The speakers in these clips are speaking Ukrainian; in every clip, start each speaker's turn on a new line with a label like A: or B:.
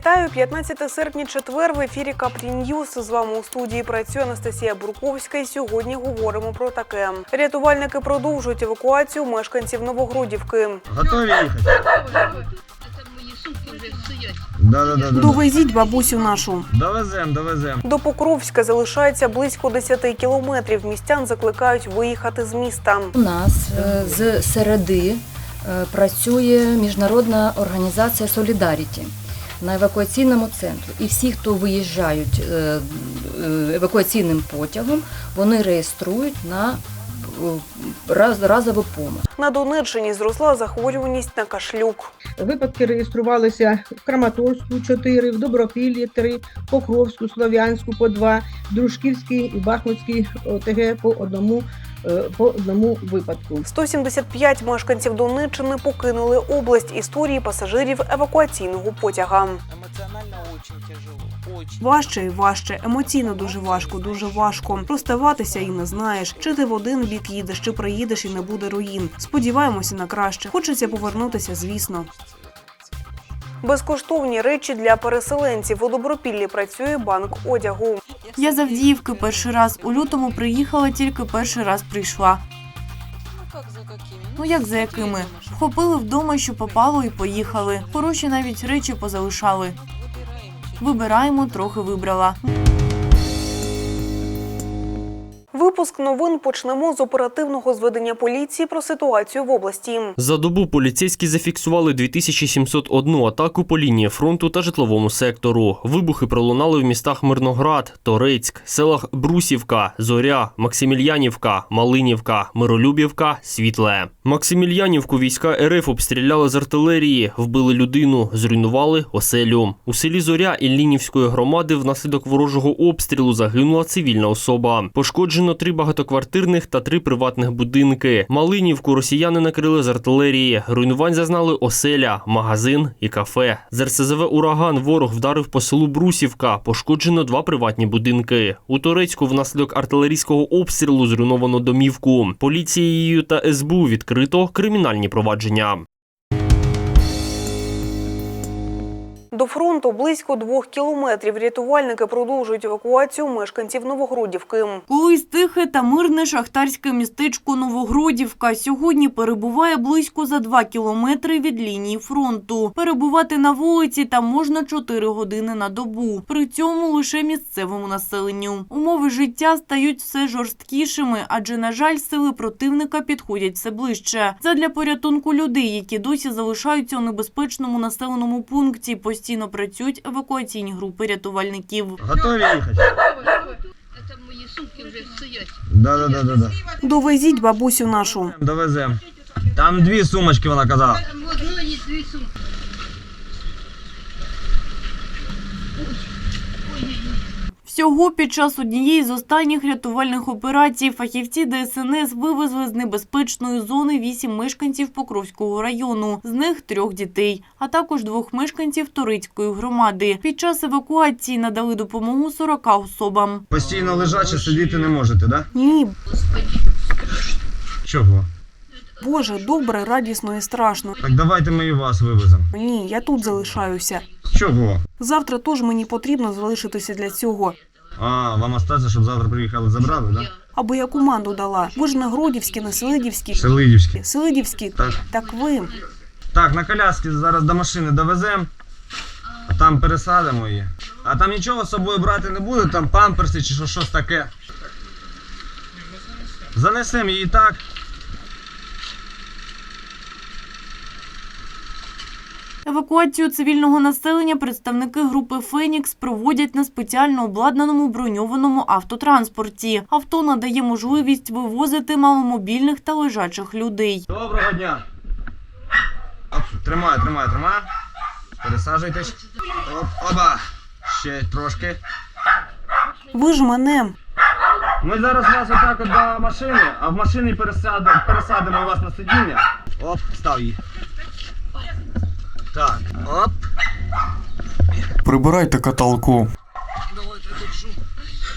A: Вітаю 15 серпня, четвер в ефірі Капрі Ньюс. З вами у студії працює Анастасія Бурковська. І сьогодні говоримо про таке. Рятувальники продовжують евакуацію мешканців Новогрудівки.
B: Готові їхати? Да, да, да, да.
A: Довезіть бабусю нашу.
B: Довезем, довезем.
A: До Покровська залишається близько 10 кілометрів. Містян закликають виїхати з міста.
C: У нас е, з середи е, працює міжнародна організація Солідаріті на евакуаційному центрі. І всі, хто виїжджають е, е, евакуаційним потягом, вони реєструють на раз- разову допомогу.
A: На Донеччині зросла захворюваність на кашлюк.
D: Випадки реєструвалися в Краматорську 4, в Добропіллі 3, Покровську, Слов'янську по 2, Дружківській і Бахмутській ОТГ по одному, е, по одному випадку.
A: 175 мешканців Донеччини покинули область історії пасажирів евакуаційного потяга.
E: Эмоционально очень тяжело.
A: Важче і важче, емоційно дуже важко, дуже важко. Розставатися і не знаєш. Чи ти в один бік їдеш, чи приїдеш і не буде руїн. Сподіваємося на краще. Хочеться повернутися, звісно. Безкоштовні речі для переселенців у Добропіллі працює банк одягу.
F: Я з Авдіївки перший раз. У лютому приїхала, тільки перший раз прийшла.
E: Ну
F: як за якими? Вхопили вдома, що попало, і поїхали. Хороші навіть речі позалишали. Вибираємо, трохи вибрала.
A: Випуск новин почнемо з оперативного зведення поліції про ситуацію в області.
G: За добу поліцейські зафіксували 2701 атаку по лінії фронту та житловому сектору. Вибухи пролунали в містах Мирноград, Торецьк, селах Брусівка, Зоря, Максимільянівка, Малинівка, Миролюбівка, Світле. Максимільянівку війська РФ обстріляли з артилерії, вбили людину, зруйнували оселю. У селі Зоря Іллінівської громади внаслідок ворожого обстрілу загинула цивільна особа. Пошкоджено три багатоквартирних та три приватних будинки. Малинівку росіяни накрили з артилерії. Руйнувань зазнали оселя, магазин і кафе. З РСЗВ ураган ворог вдарив по селу Брусівка. Пошкоджено два приватні будинки. У Турецьку внаслідок артилерійського обстрілу зруйновано домівку. Поліцією та СБУ відкрито кримінальні провадження.
A: До фронту близько двох кілометрів. Рятувальники продовжують евакуацію мешканців Новогрудівки.
F: Колись тихе та мирне шахтарське містечко Новогродівка сьогодні перебуває близько за 2 кілометри від лінії фронту. Перебувати на вулиці там можна 4 години на добу. При цьому лише місцевому населенню. Умови життя стають все жорсткішими, адже, на жаль, сили противника підходять все ближче. Задля порятунку людей, які досі залишаються у небезпечному населеному пункті, постійно працюють евакуаційні групи рятувальників.
B: Готові їхати?
H: Там мої сумки вже стоять.
B: Да, да, да, да, да.
A: Довезіть бабусю нашу.
B: Довезем. Там дві сумочки, вона казала.
H: Одної дві сумки.
F: Всього під час однієї з останніх рятувальних операцій фахівці ДСНС вивезли з небезпечної зони вісім мешканців Покровського району, з них трьох дітей, а також двох мешканців Торицької громади. Під час евакуації надали допомогу 40 особам.
B: Постійно лежачи сидіти не можете, да?
A: Ні,
B: Чого?
A: Боже, добре, радісно і страшно.
B: Так давайте ми і вас вивеземо.
A: Ні, я тут залишаюся.
B: Чого?
A: Завтра теж мені потрібно залишитися для цього.
B: А, вам остаться, щоб завтра приїхали забрали, да?
A: Або я команду дала. Ви ж не Гродівські, не Селидівські.
B: Селидівські.
A: Селидівські.
B: Так.
A: Так ви.
B: Так, на коляски зараз до машини довеземо, а там пересадимо її. А там нічого з собою брати не буде, там памперси чи що, щось таке. Занесемо її так.
F: Евакуацію цивільного населення представники групи Фенікс проводять на спеціально обладнаному броньованому автотранспорті. Авто надає можливість вивозити маломобільних та лежачих людей.
B: Доброго дня. Оп, тримай, тримай, тримай. Пересаджуйтесь. Оп, оба. Ще трошки.
A: Ви ж мене.
B: Ми зараз вас отак от до машини, а в машині пересадимо, пересадимо вас на сидіння. Оп, став її. Так, оп.
I: Прибирайте каталку.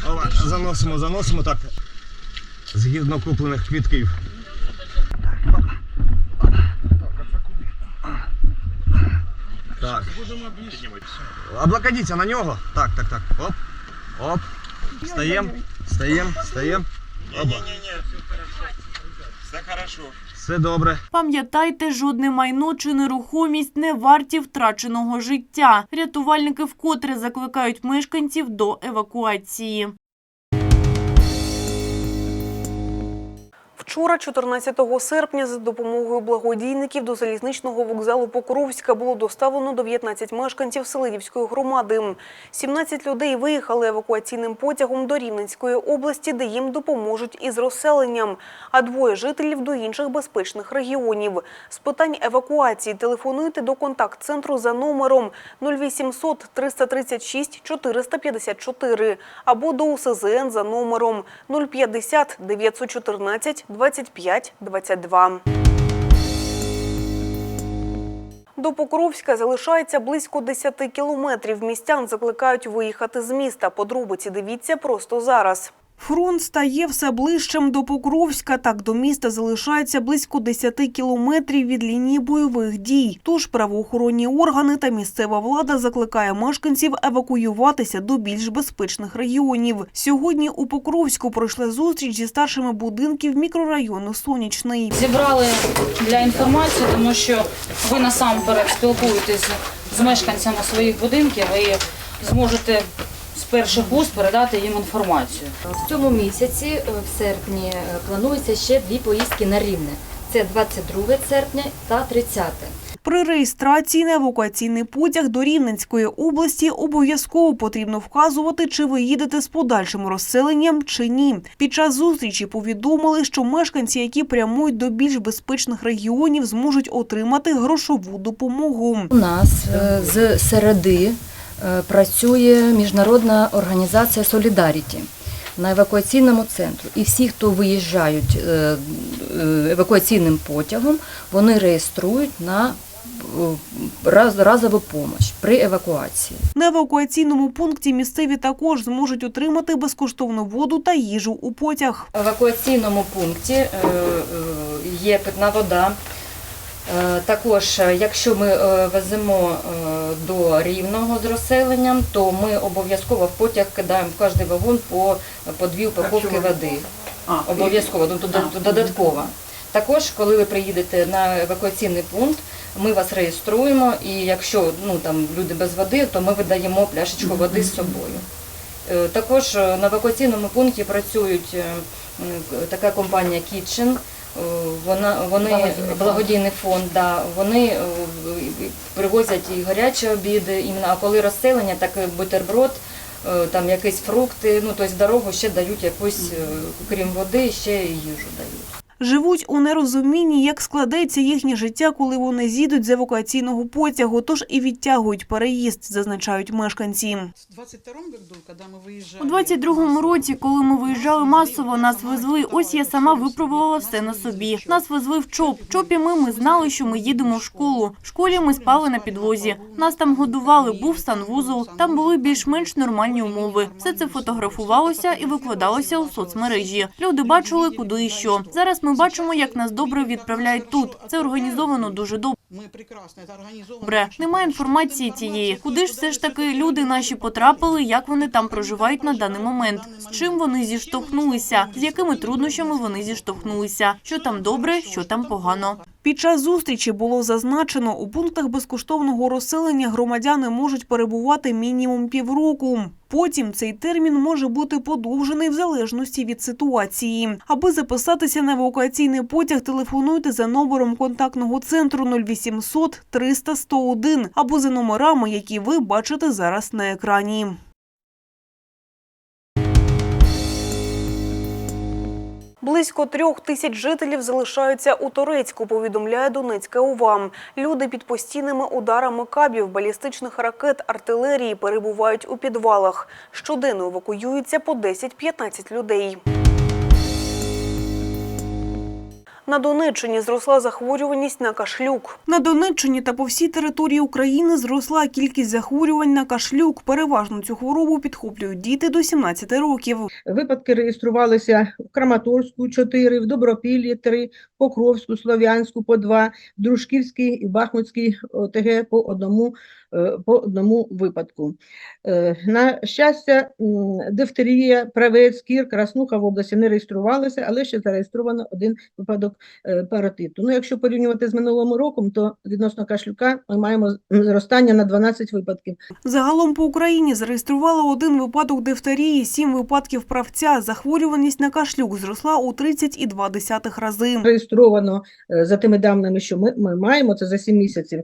B: Ова, заносимо, заносимо так. Згідно куплених квітків. Так. Облокотіться на нього. Так, так, так. Оп. Оп. Встаєм. Встаєм. Встаєм. Оба.
I: Все хорошо.
B: Все Добре.
F: Пам'ятайте, жодне майно чи нерухомість не варті втраченого життя. Рятувальники вкотре закликають мешканців до евакуації.
A: Вчора, 14 серпня, за допомогою благодійників до залізничного вокзалу Покровська було доставлено 19 мешканців Селидівської громади. 17 людей виїхали евакуаційним потягом до Рівненської області, де їм допоможуть із розселенням, а двоє жителів до інших безпечних регіонів. З питань евакуації телефонуйте до контакт-центру за номером 0800 336 454 або до УСЗН за номером 050 914 25 22. До Покровська залишається близько 10 кілометрів. Містян закликають виїхати з міста. Подробиці дивіться просто зараз. Фронт стає все ближчим до Покровська. Так до міста залишається близько 10 кілометрів від лінії бойових дій. Тож правоохоронні органи та місцева влада закликає мешканців евакуюватися до більш безпечних регіонів. Сьогодні у Покровську пройшла зустріч зі старшими будинків мікрорайону Сонячний.
J: Зібрали для інформації, тому що ви насамперед спілкуєтесь з мешканцями своїх будинків і зможете з перших вуст передати їм інформацію.
C: В цьому місяці, е, в серпні, е, планується ще дві поїздки на Рівне. Це 22 серпня та 30.
A: При реєстрації на евакуаційний потяг до Рівненської області обов'язково потрібно вказувати, чи ви їдете з подальшим розселенням чи ні. Під час зустрічі повідомили, що мешканці, які прямують до більш безпечних регіонів, зможуть отримати грошову допомогу.
C: У нас е, з середи працює міжнародна організація Солідаріті на евакуаційному центру. І всі, хто виїжджають е, е, евакуаційним потягом, вони реєструють на е, раз- разову допомогу при евакуації.
A: На евакуаційному пункті місцеві також зможуть отримати безкоштовну воду та їжу у потяг.
C: В евакуаційному пункті е, е, є питна вода. Е, Також, е, якщо ми е, веземо до рівного з розселенням, то ми обов'язково в потяг кидаємо в кожний вагон по, по дві упаковки води. Обов'язково, ну, додатково. Також, коли ви приїдете на евакуаційний пункт, ми вас реєструємо, і якщо ну, там, люди без води, то ми видаємо пляшечку води з собою. Також на евакуаційному пункті працюють така компанія Kitchen. Е, Вона вони благодійний фонд, да, вони е, привозять і гарячі обіди, іменно, а коли розселення, так бутерброд, е, там якісь фрукти, ну тобто дорогу ще дають якусь, крім води, ще і їжу дають.
A: Живуть у нерозумінні, як складеться їхнє життя, коли вони з'їдуть з евакуаційного потягу, тож і відтягують переїзд, зазначають мешканці.
E: В 22 году, когда мы.
F: У 22-му році, коли ми виїжджали масово, нас везли. Ось я сама випробувала все на собі. Нас везли в ЧОП. В ЧОПі ми, ми знали, що ми їдемо в школу. В школі ми спали на підлозі. Нас там годували, був санвузол. Там були більш-менш нормальні умови. Все це фотографувалося і викладалося у соцмережі. Люди бачили, куди і що. Зараз ми бачимо, як нас добре відправляють тут. Це організовано дуже добре. Добре, немає інформації тієї. Куди ж все ж таки люди наші потрапили, як вони там проживають на даний момент, з чим вони зіштовхнулися, з якими труднощами вони зіштовхнулися, що там добре, що там погано.
A: Під час зустрічі було зазначено, у пунктах безкоштовного розселення громадяни можуть перебувати мінімум півроку. Потім цей термін може бути подовжений в залежності від ситуації. Аби записатися на евакуаційний потяг, телефонуйте за номером контактного центру 0800 300 101 або за номерами, які ви бачите зараз на екрані. Близько трьох тисяч жителів залишаються у Торецьку, повідомляє Донецька ОВА. Люди під постійними ударами кабів, балістичних ракет, артилерії перебувають у підвалах. Щоденно евакуюються по 10-15 людей. На Донеччині зросла захворюваність на кашлюк. На Донеччині та по всій території України зросла кількість захворювань на кашлюк. Переважно цю хворобу підхоплюють діти до 17 років.
D: Випадки реєструвалися в Краматорську 4, в Добропіллі 3, Покровську, Слов'янську по 2, в Дружківській і Бахмутській ОТГ по одному по одному випадку. Е, На щастя, дифтерія, правець, кір, краснуха в області не реєструвалися, але ще зареєстровано один випадок е, паротиту. Ну, якщо порівнювати з минулим роком, то відносно кашлюка ми маємо зростання на 12 випадків.
A: Загалом по Україні зареєстрували один випадок дифтерії, сім випадків правця. Захворюваність на кашлюк зросла у 30,2 рази.
D: Реєстровано е, за тими даними, що ми, ми маємо, це за 7 місяців,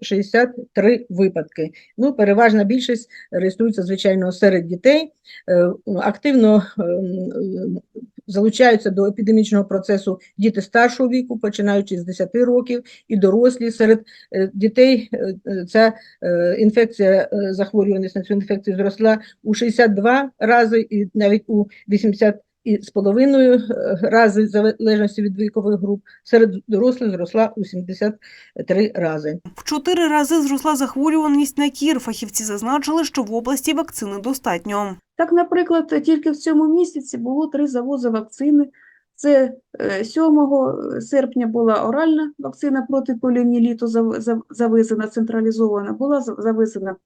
D: 4863 випадки. Ну, переважна більшість реєструється, звичайно, серед дітей. Е, Активно е, залучаються до епідемічного процесу діти старшого віку, починаючи з 10 років, і дорослі. Серед е, дітей ця інфекція, захворюваність на цю інфекцію зросла у 62 рази і навіть у 80 і з половиною е, рази, в залежності від вікових груп, серед дорослих зросла у 73 рази.
A: В чотири рази зросла захворюваність на кір. Фахівці зазначили, що в області вакцини достатньо.
I: Так, наприклад, тільки в цьому місяці було три завози вакцини. Це е, 7 серпня була оральна вакцина проти поліомієліту зав- зав- завезена, централізована, була зав- завезена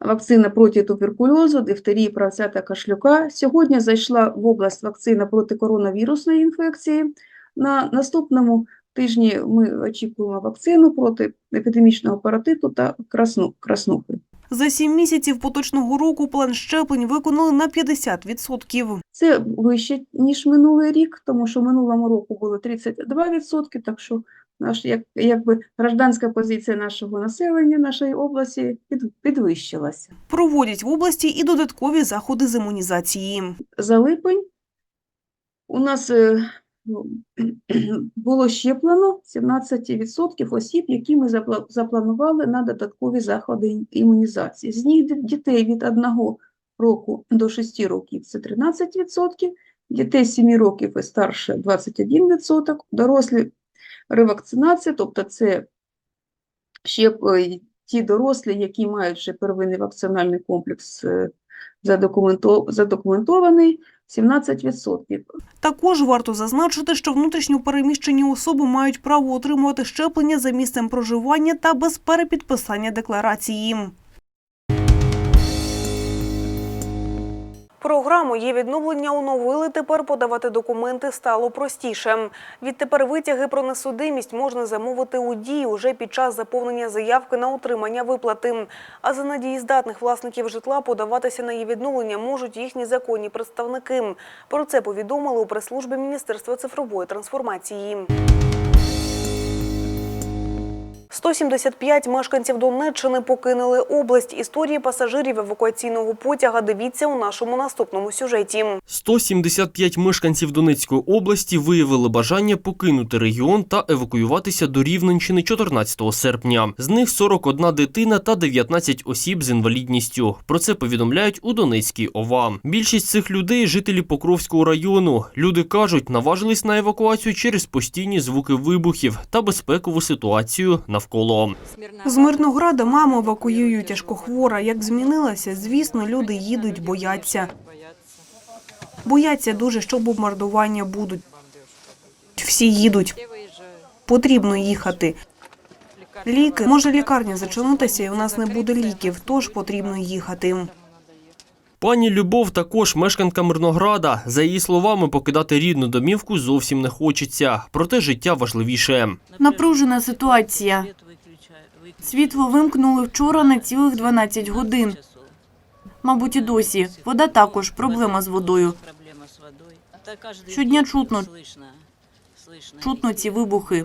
I: вакцина проти туберкульозу, дифтерії, правця та кашлюка. Сьогодні зайшла в область вакцина проти коронавірусної інфекції. На наступному тижні ми очікуємо вакцину проти епідемічного паротиту та красну, краснухи.
A: За сім місяців поточного року план щеплень виконали на 50%.
I: Це вище, ніж минулий рік, тому що минулому року було 32%, так що наш, як, якби гражданська позиція нашого населення, нашої області під, підвищилася.
A: Проводять в області і додаткові заходи з імунізації.
I: За липень у нас е, було щеплено 17% осіб, які ми запланували на додаткові заходи імунізації. З них дітей від 1 року до 6 років це 13%, дітей 7 років і старше 21%, дорослі ревакцинація, тобто це ще е, ті дорослі, які мають вже первинний вакцинальний комплекс е, задокументований, 17%.
A: Також варто зазначити, що внутрішньо переміщені особи мають право отримувати щеплення за місцем проживання та без перепідписання декларації. Програму «Є відновлення» оновили, тепер подавати документи стало простіше. Відтепер витяги про несудимість можна замовити у дії уже під час заповнення заявки на отримання виплати. А за надієздатних власників житла подаватися на її відновлення можуть їхні законні представники. Про це повідомили у прес-службі Міністерства цифрової трансформації. 175 мешканців Донеччини покинули область. Історії пасажирів евакуаційного потяга дивіться у нашому наступному сюжеті.
G: 175 мешканців Донецької області виявили бажання покинути регіон та евакуюватися до Рівненщини 14 серпня. З них 41 дитина та 19 осіб з інвалідністю. Про це повідомляють у Донецькій ОВА. Більшість цих людей – жителі Покровського району. Люди кажуть, наважились на евакуацію через постійні звуки вибухів та безпекову ситуацію навколо.
A: З Мирнограда маму евакуюють тяжкохвора. Як змінилася, звісно, люди їдуть, бояться. Бояться дуже, що бомбардування будуть. Всі їдуть. Потрібно їхати. Ліки. Може лікарня зачинитися і у нас не буде ліків, тож потрібно їхати.
G: Пані Любов також мешканка Мирнограда. За її словами, покидати рідну домівку зовсім не хочеться. Проте життя важливіше.
F: Напружена ситуація. Світло вимкнули вчора на цілих 12 годин. Мабуть, і досі. Вода також проблема з водою. Щодня чутно. Чутно ці вибухи.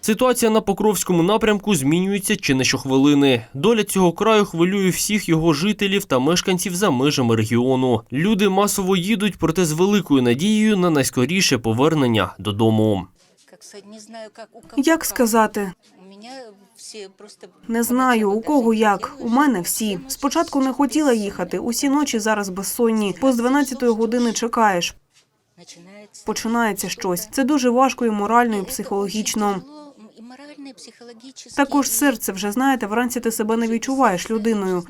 G: Ситуація на Покровському напрямку змінюється чи не щохвилини. Доля цього краю хвилює всіх його жителів та мешканців за межами регіону. Люди масово їдуть, проте з великою надією на найскоріше повернення додому.
A: Як сказати? Не знаю, у кого як. У мене всі. Спочатку не хотіла їхати. Усі ночі зараз безсонні. По з 12 години чекаєш. Починається щось. Це дуже важко і морально, і психологічно. Також серце вже знаєте, вранці ти себе не відчуваєш людиною.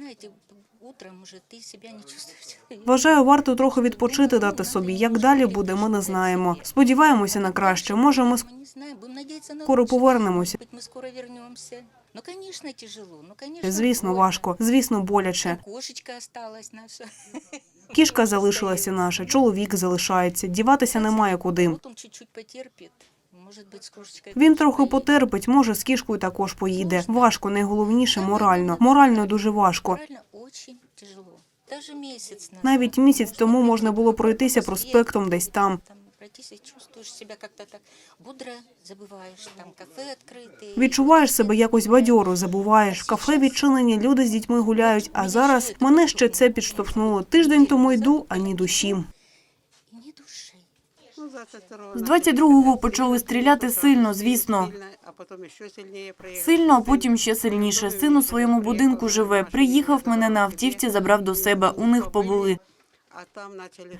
A: Вважаю, варто трохи відпочити дати собі. Як далі буде, ми не знаємо. Сподіваємося на краще. Може, ми скоро повернемося.
K: Ну, конечно, тяжело. Ну, конечно,
A: Звісно,
K: больно.
A: важко, звісно, боляче.
K: Кошечка осталась наша.
A: Кішка залишилася наша, чоловік залишається. Діватися немає куди.
K: Вот он чуть-чуть потерпит. Может быть, с кошечкой
A: Він
K: тоже
A: трохи
K: поедет.
A: потерпить, може, з кішкою також поїде. Важко, найголовніше морально. Морально дуже важко.
K: Морально очень тяжело. Даже месяц назад.
A: Навіть місяць тому можна було пройтися проспектом десь там.
K: Там пройтись и чувствуешь себя как-то так бодро, забываешь, там кафе открытые.
A: Відчуваєш себе якось бадьоро, забуваєш. Кафе відчинені, люди з дітьми гуляють. А зараз мене ще це підштовхнуло. Тиждень тому йду, ані душі.
F: З 22-го почали стріляти сильно, звісно. Сильно, а потім ще сильніше. Син у своєму будинку живе. Приїхав мене на автівці, забрав до себе. У них побули.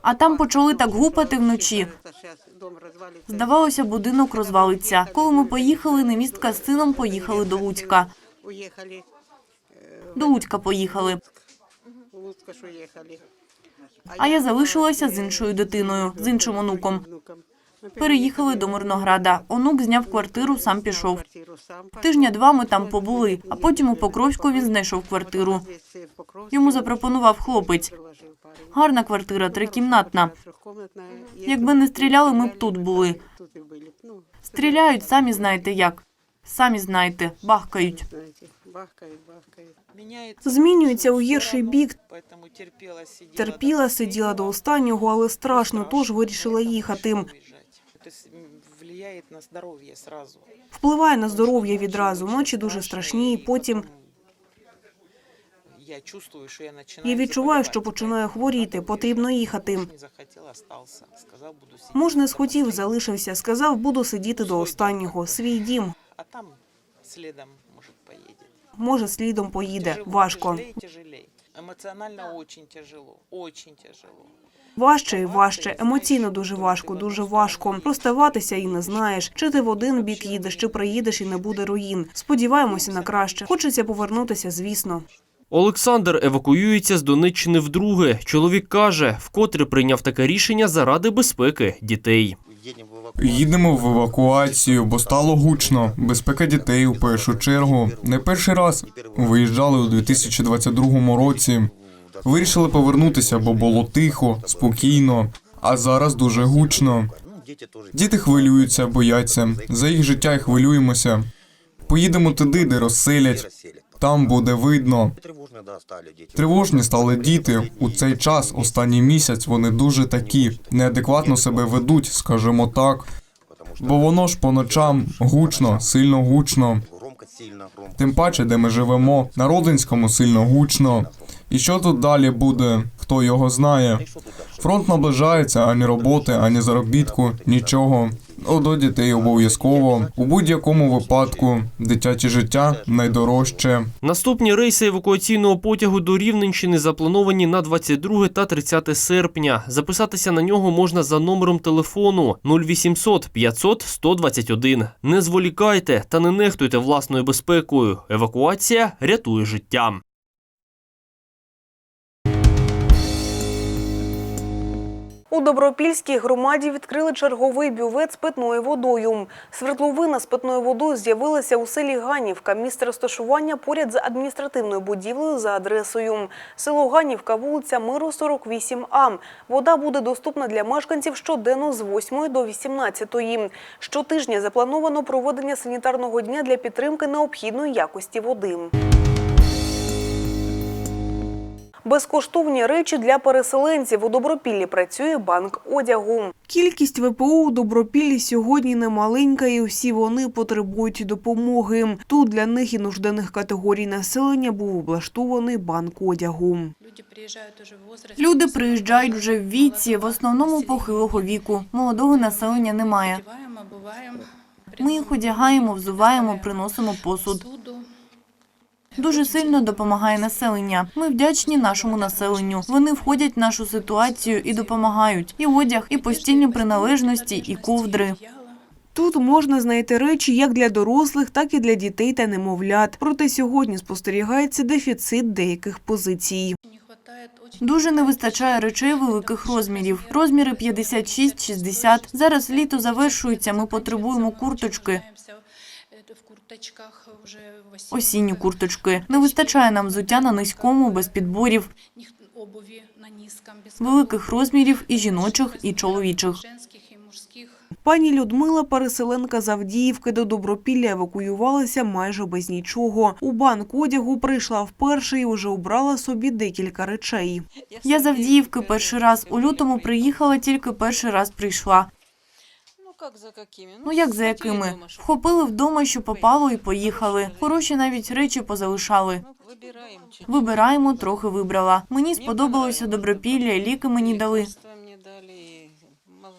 F: А там почали так гупати вночі. Здавалося, будинок розвалиться. Коли ми поїхали, невістка з сином поїхали до Луцька. До Луцька поїхали. А я залишилася з іншою дитиною, з іншим онуком. Переїхали до Мирнограда. Онук зняв квартиру, сам пішов. Тижня два ми там побули, а потім у Покровську він знайшов квартиру. Йому запропонував хлопець. Гарна квартира, трикімнатна. Якби не стріляли, ми б тут були. Стріляють, самі знаєте як. Самі знаєте, бахкають.
A: Змінюється у гірший бік. Терпіла, сиділа до останнього, але страшно, тож вирішила їхати. Впливає на здоров'я відразу. Ночі дуже страшні, і потім
E: Я
A: відчуваю, що починаю хворіти. Потрібно їхати. Муж не схотів, залишився. Сказав, буду сидіти до останнього. Свій дім.
E: А там следом, может, поедет.
A: Може, слідом поїде. Важко.
E: Эмоционально очень тяжело. Очень тяжело.
A: Важче і важче. Емоційно дуже важко, дуже важко. Розставатися і не знаєш, чи ти в один бік їдеш, чи приїдеш і не буде руїн. Сподіваємося на краще. Хочеться повернутися, звісно.
G: Олександр евакуюється з Донеччини вдруге. Чоловік каже, вкотре прийняв таке рішення заради безпеки дітей.
L: Їдемо в евакуацію, бо стало гучно. Безпека дітей у першу чергу. Не перший раз виїжджали у 2022 році. Вирішили повернутися, бо було тихо, спокійно. А зараз дуже гучно. Діти хвилюються, бояться. За їх життя й хвилюємося. Поїдемо туди, де розселять. Там буде видно. Тривожні стали діти. У цей час, останній місяць, вони дуже такі, неадекватно себе ведуть, скажімо так. Бо воно ж по ночам гучно, сильно гучно. Тим паче, де ми живемо, на Родинському сильно гучно. І що тут далі буде, хто його знає. Фронт наближається, ані роботи, ані заробітку, нічого. До дітей обов'язково. У будь-якому випадку дитяче життя найдорожче.
G: Наступні рейси евакуаційного потягу до Рівненщини заплановані на 22 та 30 серпня. Записатися на нього можна за номером телефону 0800 500 121. Не зволікайте та не нехтуйте власною безпекою. Евакуація рятує життя.
A: У Добропільській громаді відкрили черговий бювет з питною водою. Свердловина з питною водою з'явилася у селі Ганівка. Місце розташування поряд з адміністративною будівлею за адресою. Село Ганівка, вулиця Миру, 48А. Вода буде доступна для мешканців щоденно з 8 до 18. Щотижня заплановано проведення санітарного дня для підтримки необхідної якості води. Безкоштовні речі для переселенців у Добропіллі працює банк одягу. Кількість ВПО у Добропіллі сьогодні немаленька, і всі вони потребують допомоги. Тут для них і нужденних категорій населення був облаштований банк одягу.
F: Люди приїжджають вже в віці, в основному похилого віку. Молодого населення немає. Ми їх одягаємо, взуваємо, приносимо посуд. Дуже сильно допомагає населення. Ми вдячні нашому населенню. Вони входять в нашу ситуацію і допомагають. І одяг, і постільні приналежності, і ковдри.
A: Тут можна знайти речі як для дорослих, так і для дітей та немовлят. Проте сьогодні спостерігається дефіцит деяких позицій.
F: Дуже не вистачає речей великих розмірів. Розміри 56-60. Зараз літо завершується. Ми потребуємо курточки.
M: Курточках вже
F: Осінні курточки. Не вистачає нам взуття на низькому, без підборів,
M: обуві на низькому, без
F: великих розмірів і жіночих, і чоловічих.
M: женських і мужських.
A: Пані Людмила, переселенка з Авдіївки до Добропілля, евакуювалася майже без нічого. У банк одягу прийшла вперше і вже обрала собі декілька речей.
F: Я з Авдіївки перший раз. У лютому приїхала, тільки перший раз прийшла.
E: Ну за какими?
F: Ну як за якими? Вхопили вдома, що попало, і поїхали. Хороші навіть речі позалишали.
E: Выбираем.
F: Вибираємо, трохи вибрала. Мені сподобалося добропілля, ліки мені дали.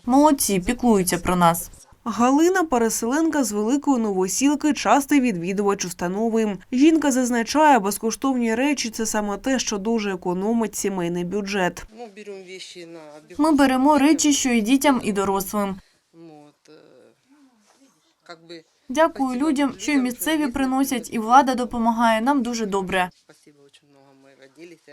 F: Молодці, піклуються про нас.
A: Галина, переселенка з великої новосілки, частий відвідувач установи. Жінка зазначає, безкоштовні речі це саме те, що дуже економить сімейний бюджет.
E: Мы на
F: Ми беремо речі, що і дітям, і дорослим. Дякую людям, що і місцеві приносять, і влада допомагає. Нам дуже добре.
E: спасибо очень много мы родились.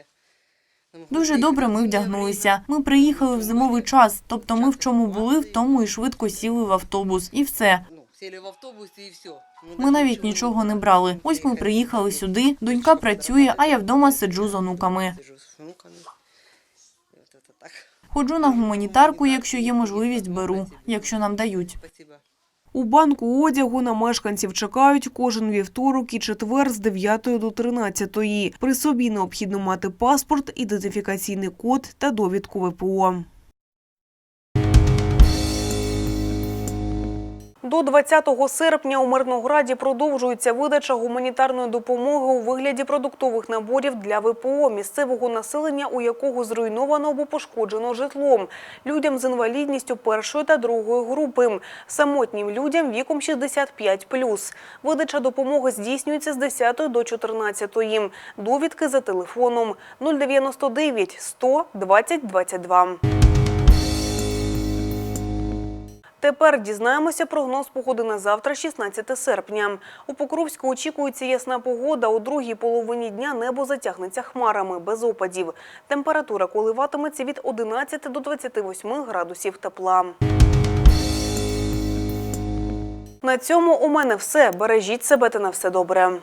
E: Ну, мы
F: Дуже
E: приехали
F: добре
E: в
F: ми
E: зимнее
F: вдягнулися. Ми приїхали в зимовий час, тобто ми в чому були, в тому і швидко сіли в автобус. І все.
E: время. Ну, сели в автобус и все.
F: Ми навіть нічого не брали. Ось ми приїхали сюди. Донька працює, а я вдома сиджу з онуками.
E: Сижу с внуками. И Вот это так.
F: Ходжу на гуманітарку, якщо є можливість, беру, якщо нам дають.
A: У банку одягу на мешканців чекають кожен вівторок і четвер з 9 до 13. При собі необхідно мати паспорт, ідентифікаційний код та довідку ВПО. До 20 серпня у Мирнограді продовжується видача гуманітарної допомоги у вигляді продуктових наборів для ВПО місцевого населення, у якого зруйновано або пошкоджено житлом, людям з інвалідністю першої та другої групи, самотнім людям віком 65+. Видача допомоги здійснюється з 10 до 14. Довідки за телефоном 099 100 20 22. Тепер дізнаємося прогноз погоди на завтра, 16 серпня. У Покровську очікується ясна погода. У другій половині дня небо затягнеться хмарами, без опадів. Температура коливатиметься від 11 до 28 градусів тепла. На цьому у мене все. Бережіть себе та на все добре.